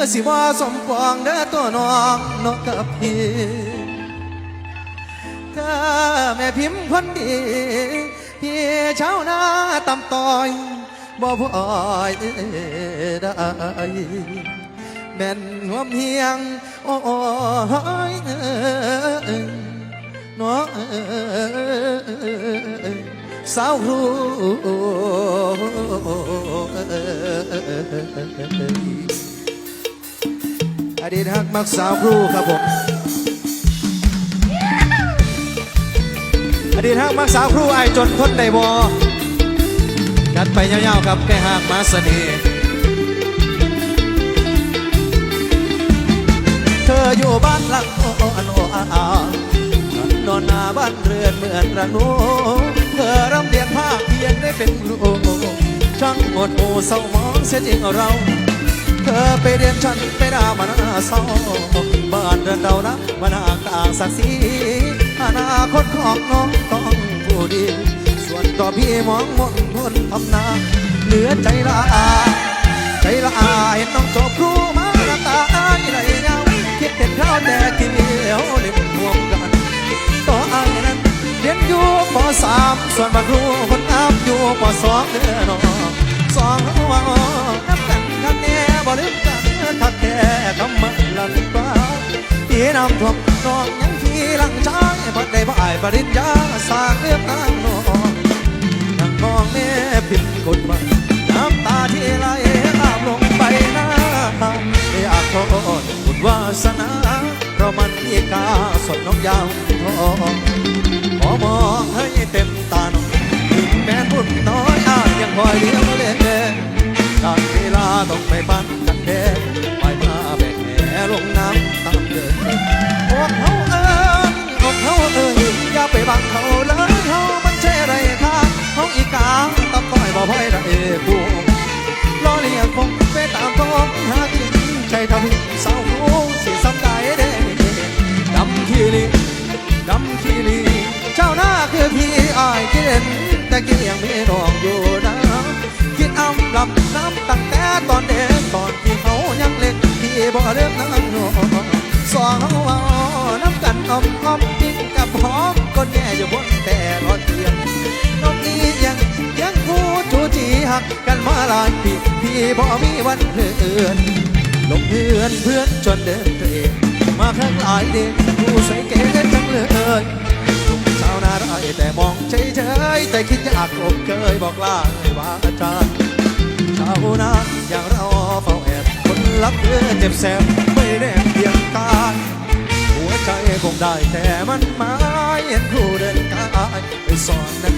คือสิว่าสมปองเด้อตัวน้องนกกับพี่ถ้าแม่พิมพ์คนดีพี่เช้าหน้าตำต่อยบ่พอยได้แม่นหัวเมียงโอ้ยเนาะสาวรู้ อดีตฮักมักสาวครูครับผม อดีตฮักมักสาวครูไอจนทนได้บอกัดไปยาวๆครับแก่หากมาเสน่ห์เธออยู่บ้านหลังโอโนอาอานอนหน้าบ้านเรือนเหมือนระนูเธอรำเรียนภาคเพียนได้เป็นครูช่างหมดหมู่เศร้ามองเสียจริงเรา ธอไปเรียนฉันไปด่ามันหน้าเศร้าบ้านเรือนเรานะมันห่างต่างศักดิ์ศรีอนาคตของน้องต้องผู้ดี ส่วนตัวพี่มองมนทนทำนาเหลือใจละอาใจละอาเห็นน้องจบครูมาหน้าตาอ้ายไรเงาคิดเห็นเขาแต่เกี่ยวเล่นห่วงกันต่ออ้ายนั้นเรียนอยู่ปสามส่วนบางครูคนอับอยู่ปสองเดือนน้องสอง พี่น้ำท่วมน้องยังที่หลังช้ายบ่ได้บ่อายปริญญาสร้างเรื่องนางนองนั่งมองแม่ผิดกฎหมายน้ำตาที่ไหลอาบลงไปหน้าอากโทษบุญวาสนาเรามันมีกาสดน้องยาวทองขอมองให้เต็มตาน้องถึงแม้บุญน้อยอาจยังคอยเลี้ยวเล่นการเวลาต้องไปปั้นกัน แต่กินยังมีน้องอยู่นะคิดอ้ำลำน้ำตั้งแต่ตอนเด็กตอนที่เขายังเล็กพี่บ่เริ่มนั่งนอนสองเอาน้ำกันอมอ้อมจิ้งกับหอมก็แย่อยู่บนแต่รอเตียงนกอียังยังคู่จูจีหักกันมาหลายปีพี่บ่มีวันเลื่อนลงเพื่อนเพื่อนจนเดินเตะมาครั้งหลายเด็กผู้ใส่เก๋จังเลยชาวน แต่มองเฉยๆแต่คิดอยากกบเคยบอกลาให้ว่าอาจารย์ชาวนาอย่างเราเฝ้าแอบคนรับเพื่อเจ็บแสบไม่ได้เพียงกายหัวใจคงได้แต่มันหมายเห็นผู้เดินกายไปสอนนักเรียน